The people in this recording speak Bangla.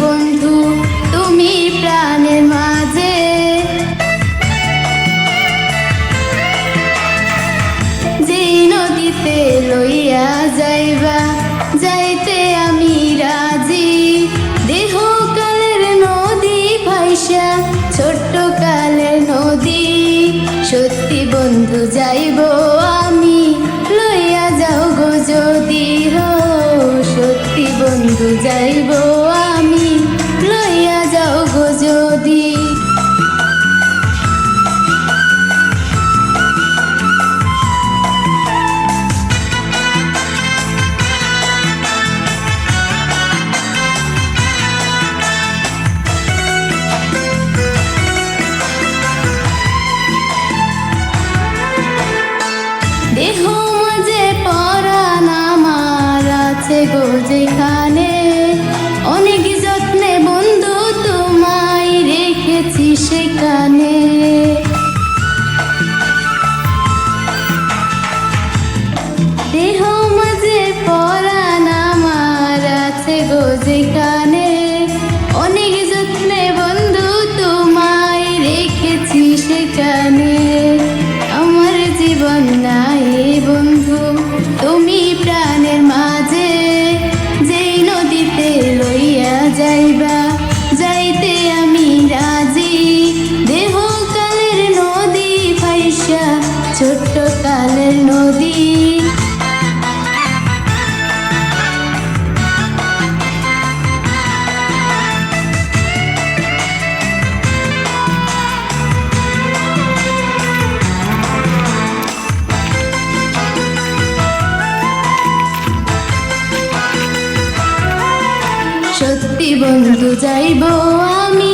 বন্ধু, তুমি প্রাণের মাঝে। যে নদীতে লইয়া যাইবা, যাইতে আমি রাজি। দেহ কালের নদী ভাইসা ছোট্ট কালের নদী। সত্যি বন্ধু, যাইব বন্ধু যাইব আমি লইয়া যাও গো যদি। দেহ মাঝে পরাণ আমার আছে গো যেখানে সেখানে দেহ মাঝে পরাণ আমার আছে গো যেখানে ছোট্ট কালের নদী। সত্যি বন্ধু যাইব আমি